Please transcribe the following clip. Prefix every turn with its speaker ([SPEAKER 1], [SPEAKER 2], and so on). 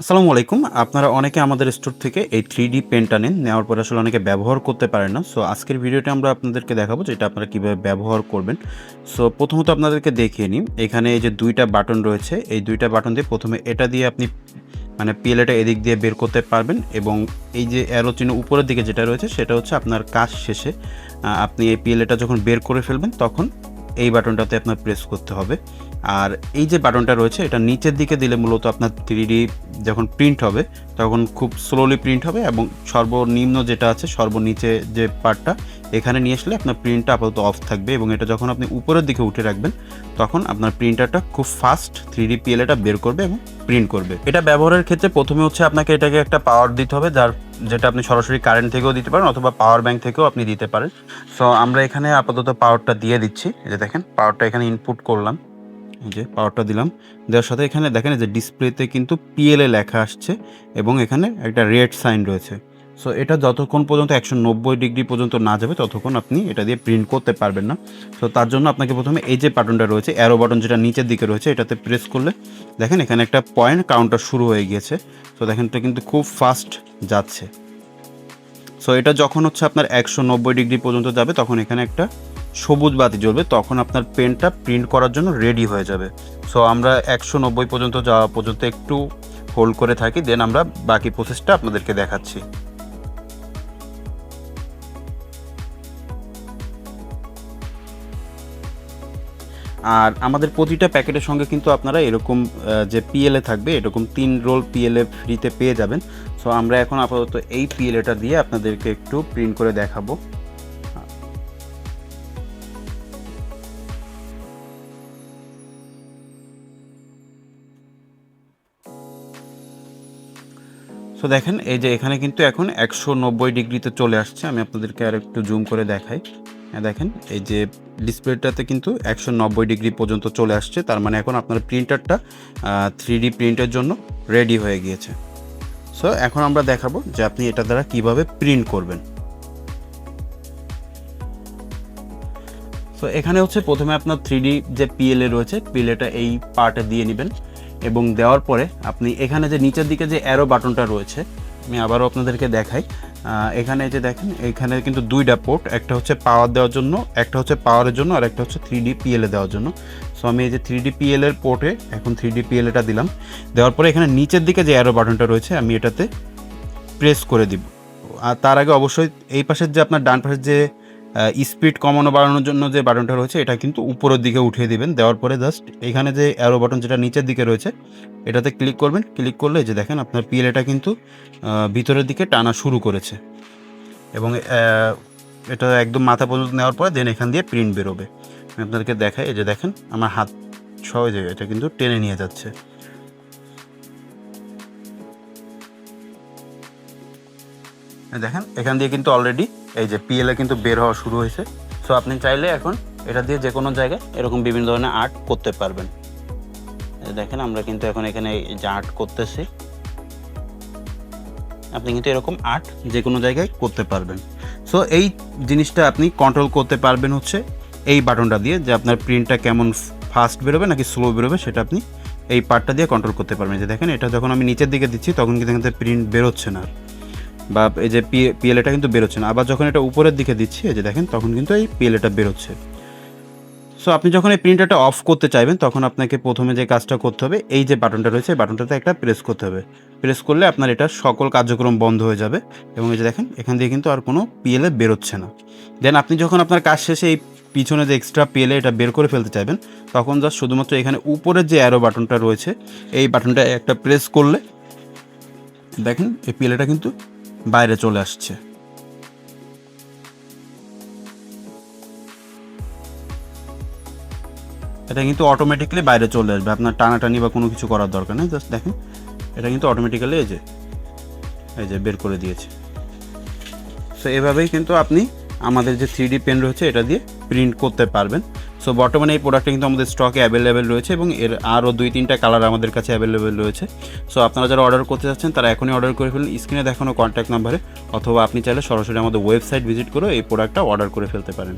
[SPEAKER 1] আসসালামু আলাইকুম। আপনারা অনেকে আমাদের স্টোর থেকে এই থ্রি ডি পেনটা নেন। নেওয়ার পরে আসলে অনেকে ব্যবহার করতে পারেন না। সো আজকের ভিডিওটা আমরা আপনাদেরকে দেখাবো যেটা আপনারা কীভাবে ব্যবহার করবেন। সো প্রথমত আপনাদেরকে দেখিয়ে নিই। এখানে এই যে দুইটা বাটন রয়েছে, এই দুইটা বাটন দিয়ে প্রথমে এটা দিয়ে আপনি মানে পিএলএটা এদিক দিয়ে বের করতে পারবেন এবং এই যে অ্যারো চিহ্ন উপরের দিকে যেটা রয়েছে, সেটা হচ্ছে আপনার কাজ শেষে। আপনি এই পিএলএটা যখন বের করে ফেলবেন, তখন এই বাটনটাতে আপনার প্রেস করতে হবে। আর এই যে বাটনটা রয়েছে, এটা নিচের দিকে দিলে মূলত আপনার থ্রি যখন প্রিন্ট হবে, তখন খুব স্লোলি প্রিন্ট হবে এবং সর্বনিম্ন যেটা আছে, সর্বনিচে যে পার্টটা, এখানে নিয়ে আসলে আপনার প্রিন্টটা আপাতত অফ থাকবে এবং এটা যখন আপনি উপরের দিকে উঠে রাখবেন, তখন আপনার প্রিন্টারটা খুব ফাস্ট থ্রি ডি পিএলএটা বের করবে এবং প্রিন্ট করবে। এটা ব্যবহারের ক্ষেত্রে প্রথমে হচ্ছে আপনাকে এটাকে একটা পাওয়ার দিতে হবে, যার, যেটা আপনি সরাসরি কারেন্ট থেকেও দিতে পারেন অথবা পাওয়ার ব্যাংক থেকেও আপনি দিতে পারেন। সো আমরা এখানে আপাতত পাওয়ারটা দিয়ে দিচ্ছি যে দেখেন পাওয়ারটা এখানে ইনপুট করলাম। যে পাওয়ারটা দিলাম। দেওয়ার সাথে এখানে দেখেন যে ডিসপ্লেতে কিন্তু পিএলএ লেখা আসছে এবং এখানে একটা রেড সাইন রয়েছে। সো এটা যতক্ষণ পর্যন্ত একশো নব্বই ডিগ্রি পর্যন্ত না যাবে, ততক্ষণ আপনি এটা দিয়ে প্রিন্ট করতে পারবেন না। তো তার জন্য আপনাকে প্রথমে এই যে বাটনটা রয়েছে অ্যারো বাটন যেটা নিচের দিকে রয়েছে, এটাতে প্রেস করলে দেখেন এখানে একটা পয়েন্ট কাউন্টার শুরু হয়ে গিয়েছে। তো দেখেন এটা কিন্তু খুব ফাস্ট যাচ্ছে। সো এটা যখন হচ্ছে আপনার একশো নব্বই ডিগ্রি পর্যন্ত যাবে, তখন এখানে একটা সবুজ বাতি জ্বলবে, তখন আপনার পেনটা প্রিন্ট করার জন্য রেডি হয়ে যাবে। সো আমরা একশো নব্বই পর্যন্ত যাওয়া পর্যন্ত একটু হোল্ড করে থাকি দেন আমরা বাকি প্রসেসটা আপনাদেরকে দেখাচ্ছি। আর আমাদের প্রতিটা প্যাকেটের সঙ্গে কিন্তু আপনারা এরকম যে পিএলএ থাকবে, এরকম তিন রোল পিএলএ ফ্রিতে পেয়ে যাবেন। সো আমরা এখন আপাতত এই পিএলএটা দিয়ে আপনাদেরকে একটু প্রিন্ট করে দেখাবো। সো দেখেন, এই যে এখানে কিন্তু এখন একশো নব্বই ডিগ্রিতে চলে আসছে। আমি আপনাদেরকে আর একটু জুম করে দেখাই। হ্যাঁ দেখেন, এই যে ডিসপ্লেটাতে কিন্তু একশো নব্বই ডিগ্রি পর্যন্ত চলে আসছে। তার মানে এখন আপনার প্রিন্টারটা থ্রি ডি প্রিন্টের জন্য রেডি হয়ে গিয়েছে। সো এখন আমরা দেখাবো যে আপনি এটা দ্বারা কীভাবে প্রিন্ট করবেন। সো এখানে হচ্ছে প্রথমে আপনার থ্রি যে পিএলএ রয়েছে, পিএলএটা এই পার্টে দিয়ে নেবেন। এবং দেওয়ার পরে আপনি এখানে যে নিচের দিকে যে অ্যারো বাটনটা রয়েছে, আমি আবারও আপনাদেরকে দেখাই। এখানে যে দেখেন, এখানে কিন্তু দুইটা পোর্ট একটা হচ্ছে পাওয়ার দেওয়ার জন্য, একটা হচ্ছে পাওয়ারের জন্য, আর একটা হচ্ছে থ্রি ডি পিএলএ দেওয়ার জন্য। সো আমি এই যে থ্রি ডি পিএল এর পোর্টে এখন থ্রি ডি পিএলএটা দিলাম। দেওয়ার পরে এখানে নিচের দিকে যে অ্যারো বাটনটা রয়েছে, আমি এটাতে প্রেস করে দিব। আর তার আগে অবশ্যই এই পাশের যে আপনার ডান পাশের যে স্পিড কমানো বাড়ানোর জন্য যে বাটনটা রয়েছে, এটা কিন্তু উপরের দিকে উঠিয়ে দিবেন। দেওয়ার পরে জাস্ট এখানে যে অ্যারো বাটন যেটা নিচের দিকে রয়েছে, এটাতে ক্লিক করবেন। ক্লিক করলে যে দেখেন, আপনার পিএলএটা কিন্তু ভিতরের দিকে টানা শুরু করেছে। এবং এটা একদম মাথা পর্যন্ত নেওয়ার পরে দেন এখান দিয়ে প্রিন্ট বেরোবে। আমি আপনাদেরকে দেখাই, এই যে দেখেন, আমার হাত সহজে এটা কিন্তু টেনে নিয়ে যাচ্ছে। দেখেন, এখান দিয়ে কিন্তু অলরেডি এই যে পিএলএ কিন্তু বের হওয়া শুরু হয়েছে। সো আপনি চাইলে এখন এটা দিয়ে যে কোনো জায়গায় এরকম বিভিন্ন ধরনের আর্ট করতে পারবেন। দেখেন, আমরা কিন্তু এখন এখানে যে আর্ট করতেছি। আপনি কিন্তু এরকম আর্ট যে কোনো জায়গায় করতে পারবেন। সো এই জিনিসটা আপনি কন্ট্রোল করতে পারবেন হচ্ছে এই বাটনটা দিয়ে যে আপনার প্রিন্টটা কেমন ফাস্ট বেরোবে নাকি স্লো বেরোবে সেটা আপনি এই পার্টটা দিয়ে কন্ট্রোল করতে পারবেন। যে দেখেন, এটা যখন আমি নিচের দিকে দিচ্ছি, তখন কিন্তু এখান প্রিন্ট বেরোচ্ছে না। বা এই যে পিএলএটা কিন্তু বেরোচ্ছে না। আবার যখন এটা উপরের দিকে দিচ্ছি, এই যে দেখেন, তখন কিন্তু এই পিএলএটা বেরোচ্ছে। সো আপনি যখন এই প্রিন্টারটা অফ করতে চাইবেন, তখন আপনাকে প্রথমে যে কাজটা করতে হবে, এই যে বাটনটা রয়েছে, এই বাটনটাতে একটা প্রেস করতে হবে। প্রেস করলে আপনার এটা সকল কার্যক্রম বন্ধ হয়ে যাবে এবং এই যে দেখেন, এখান দিয়ে কিন্তু আর কোনো পিএলএ বেরোচ্ছে না। দেন আপনি যখন আপনার কাজ শেষে এই পিছনে যে এক্সট্রা পিএলএ এটা বের করে ফেলতে চাইবেন, তখন জাস্ট শুধুমাত্র এখানে উপরের যে অ্যারো বাটনটা রয়েছে, এই বাটনটা একটা প্রেস করলে, দেখেন, এই পিএলএটা কিন্তু বাইরে চলে আসছে। এটা কিন্তু অটোমেটিক্যালি বাইরে চলে আসবে। আপনার টানাটানি বা কোনো কিছু করার দরকার নেই জাস্ট দেখেন। এটা কিন্তু অটোমেটিক্যালি এই যে এই যে বের করে দিয়েছে। সো এভাবেই কিন্তু আপনি আমাদের যে থ্রি ডি পেন রয়েছে, এটা দিয়ে প্রিন্ট করতে পারবেন। সো বর্তমানে এই প্রোডাক্টটা কিন্তু আমাদের স্টকে অ্যাভেলেবেল রয়েছে এবং এর আরও দুই তিনটা কালার আমাদের কাছে অ্যাভেলেবেল রয়েছে। সো আপনারা যারা অর্ডার করতে চাচ্ছেন, তারা এখনই অর্ডার করে ফেলুন। স্ক্রিনে দেখানো কন্ট্যাক্ট নাম্বারে অথবা আপনি চাইলে সরাসরি আমাদের ওয়েবসাইট ভিজিট করে এই প্রোডাক্টটা অর্ডার করে ফেলতে পারেন।